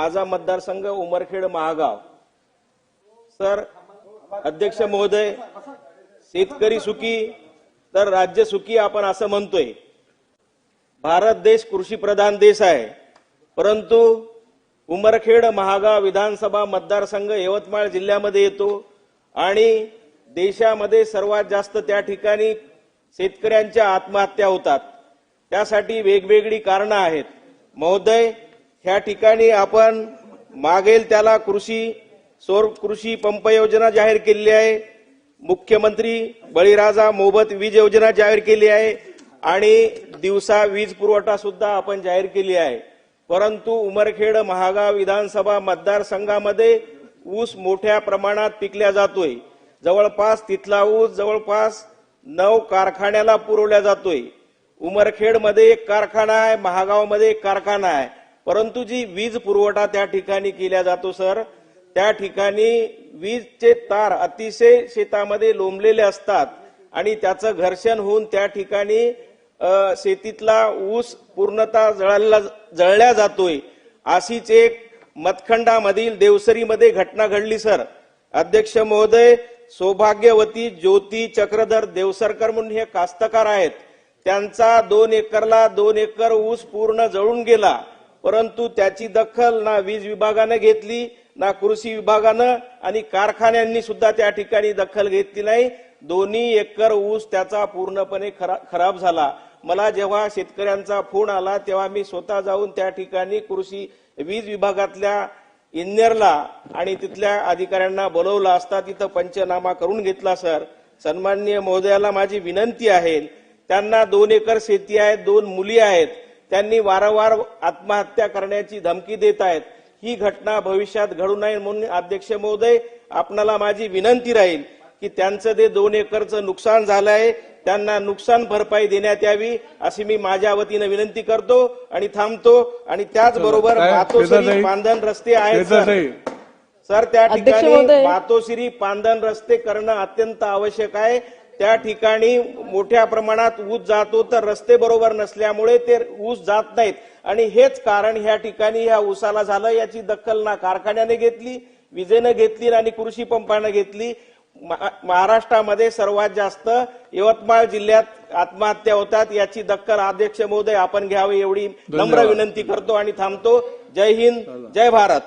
माझा मतदारसंघ उमरखेड महागाव. सर अध्यक्ष महोदय शेतकरी सुखी तर राज्य सुखी आपण असं म्हणतोय. भारत देश कृषी प्रधान देश आहे. परंतु उमरखेड महागाव विधानसभा मतदारसंघ यवतमाळ जिल्ह्यामध्ये येतो आणि देशामध्ये सर्वात जास्त त्या ठिकाणी शेतकऱ्यांच्या आत्महत्या होतात. त्यासाठी वेगवेगळी कारणं आहेत. महोदय ह्या ठिकाणी आपण मागेल त्याला कृषी सौर कृषी पंप योजना जाहीर केलेली आहे. मुख्यमंत्री बळीराजा मोबत वीज योजना जाहीर केली आहे. आणि दिवसा वीज पुरवठा सुद्धा आपण जाहीर केली आहे. परंतु उमरखेड महागाव विधानसभा मतदारसंघामध्ये ऊस मोठ्या प्रमाणात पिकल्या जातोय. जवळपास तिथला ऊस जवळपास नऊ कारखान्याला पुरवल्या जातोय. उमरखेडमध्ये एक कारखाना आहे महागावमध्ये एक कारखाना आहे. परंतु जी वीज पुरवठा त्या ठिकाणी केला जातो सर त्या ठिकाणी वीजचे तार अतिशय शेतामध्ये लोंबलेले असतात आणि त्याचं घर्षण होऊन त्या ठिकाणी शेतीतला ऊस पूर्णतः जळाला जळल्या जातोय. अशीच एक मतखंडामधील देवसरीमध्ये घटना घडली सर. अध्यक्ष महोदय सौभाग्यवती ज्योती चक्रधर देवसरकर म्हणून हे कास्तकार आहेत. त्यांचा दोन एकरला दोन एकर ऊस पूर्ण जळून गेला. परंतु त्याची दखल ना वीज विभागानं घेतली ना कृषी विभागानं आणि कारखान्यांनी सुद्धा त्या ठिकाणी दखल घेतली नाही. दोन्ही एकर ऊस त्याचा पूर्णपणे खरा- खराब झाला. मला जेव्हा शेतकऱ्यांचा फोन आला तेव्हा मी स्वतः जाऊन त्या ठिकाणी कृषी वीज विभागातल्या इंजिनियरला आणि तिथल्या अधिकाऱ्यांना बोलवलं असता तिथं पंचनामा करून घेतला सर. सन्माननीय महोदयाला माझी विनंती आहे. त्यांना दोन एकर शेती आहे दोन मुली आहेत. त्यांनी वारंवार आत्महत्या करण्याची धमकी देत आहेत ही घटना भविष्यात घडू नये म्हणून अध्यक्ष महोदय आपणाला माझी विनंती राहील की त्यांचं ते दोन एकरचं नुकसान झालंय त्यांना नुकसान भरपाई देण्यात यावी अशी मी माझ्या वतीनं विनंती करतो आणि थांबतो आणि त्याचबरोबर? मातोश्री? पांधन रस्ते आहेत सर. त्या ठिकाणी. मातोश्री पांधन रस्ते करणं अत्यंत आवश्यक आहे त्या ठिकाणी मोठ्या प्रमाणात ऊस जातो तर रस्ते बरोबर नसल्यामुळे ते ऊस जात नाहीत. आणि हेच कारण ह्या ठिकाणी ह्या ऊसाला झालं याची दखल ना कारखान्याने घेतली विजेनं घेतली आणि कृषी पंपानं घेतली. महा- महाराष्ट्रामध्ये सर्वात जास्त यवतमाळ जिल्ह्यात आत्महत्या होतात याची दखल अध्यक्ष महोदय आपण घ्यावी एवढी नम्र. विनंती करतो आणि थांबतो. जय हिंद जय भारत.